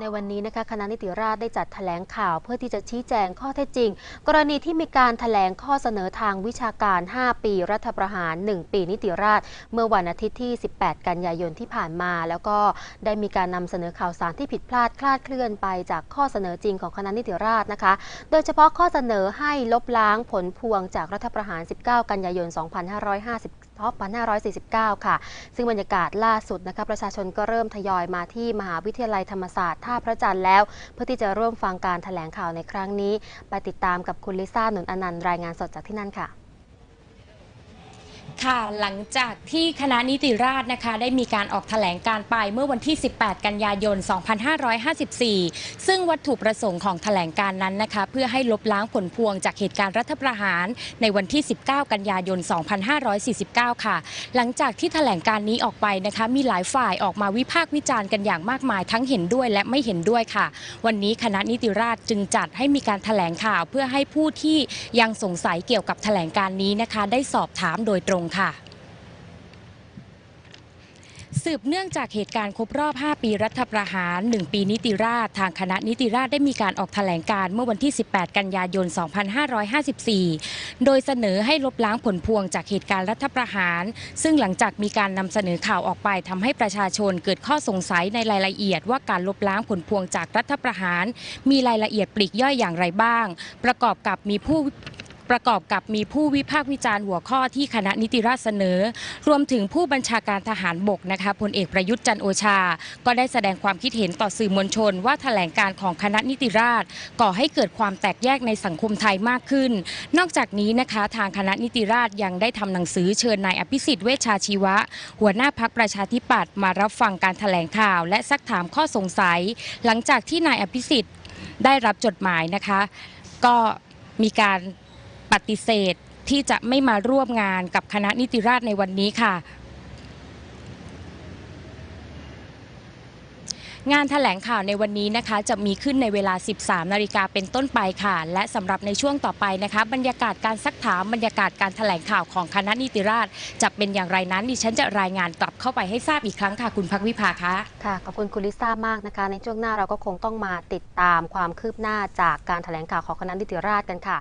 ในวันนี้นะคะคณะนิติราษฎร์ได้จัดแถลงข่าวเพื่อที่จะชี้แจงข้อเท็จจริง กรณีที่มีการแถลงข้อเสนอทางวิชาการ 5 ปีรัฐประหาร 1 ปีนิติราษฎร์เมื่อวันอาทิตย์ที่ 18 กันยายนที่ผ่านมา แล้วก็ได้มีการนำเสนอข่าวสารที่ผิดพลาดคลาดเคลื่อนไปจากข้อเสนอจริงของคณะนิติราษฎร์นะคะ โดยเฉพาะข้อเสนอให้ลบล้างผลพวงจากรัฐประหาร 19 กันยายน 2550 2549 ค่ะ ซึ่งบรรยากาศล่าสุดนะคะประชาชนก็เริ่มทยอยมาที่มหาวิทยาลัยธรรมศาสตร์ท่าพระจันทร์แล้ว เพื่อที่จะร่วมฟังการแถลงข่าวในครั้งนี้ ไปติดตามกับคุณลิซ่าหนุนอนันต์รายงานสดจากที่นั่นค่ะ ค่ะหลังจากที่คณะนิติราษฎร์นะคะ ได้มีการออกแถลงการไปเมื่อวันที่ 18 กันยายน 2554 ซึ่งวัตถุประสงค์ของแถลงการนั้นนะคะ เพื่อให้ลบล้างผลพวงจากเหตุการณ์รัฐประหารในวันที่ 19 กันยายน 2549 ค่ะ หลังจากที่แถลงการนี้ออกไปนะคะ มีหลายฝ่ายออกมาวิพากษ์วิจารณ์กันอย่างมากมาย ทั้งเห็นด้วยและไม่เห็นด้วยค่ะ วันนี้คณะนิติราษฎร์จึงจัดให้มีการแถลงข่าว เพื่อให้ผู้ที่ยังสงสัยเกี่ยวกับแถลงการนี้นะคะ ได้สอบถามโดยตรงค่ะ สืบเนื่องจากเหตุการณ์ครบรอบ 5 ปีรัฐประหาร 1 ปีนิติราษทางคณะนิติราษได้มีการออกแถลงการเมื่อวันที่ 18 กันยายน 2554 โดยเสนอให้ลบล้างผลพวงจากเหตุการณ์รัฐประหาร ซึ่งหลังจากมีการนำเสนอข่าวออกไปทำให้ประชาชนเกิดข้อสงสัยในรายละเอียดว่าการลบล้างผลพวงจากรัฐประหาร มีรายละเอียดปลีกย่อยอย่างไรบ้าง ประกอบกับมีผู้ ประกอบกับมีผู้วิพากษ์วิจารณ์หัวข้อที่คณะนิติราษฎรเสนอ รวมถึงผู้บัญชาการทหารบกนะคะพลเอกประยุทธ์จันโอชา ก็ได้แสดงความคิดเห็นต่อสื่อมวลชน ว่าแถลงการของคณะนิติราษฎรก่อให้เกิดความแตกแยกในสังคมไทยมากขึ้น นอกจากนี้นะคะทางคณะนิติราษฎรยังได้ทำหนังสือเชิญนายอภิสิทธิ์เวชชาชีวะ หัวหน้าพักประชาธิปัตย์มารับฟังการแถลงข่าว และซักถามข้อสงสัย หลังจากที่นายอภิสิทธิ์ได้รับจดหมายนะคะ ก็มีการ ปฏิเสธที่จะไม่มาร่วมงานกับคณะนิติราษฎร์ในวันนี้ค่ะ งานแถลงข่าวในวันนี้นะคะ จะมีขึ้นในเวลา 13 นาฬิกาเป็นต้นไปค่ะ และสำหรับในช่วงต่อไปนะคะ บรรยากาศการซักถามบรรยากาศการแถลงข่าวของคณะนิติราษฎร์จะเป็นอย่างไรนั้น ดิฉันจะรายงานกลับเข้าไปให้ทราบอีกครั้งค่ะ คุณพักวิภาคะค่ะขอบคุณคุณลิซ่ามากนะคะ ในช่วงหน้าเราก็คงต้องมาติดตามความคืบหน้าจากการแถลงข่าวของคณะนิติราษฎร์กันค่ะ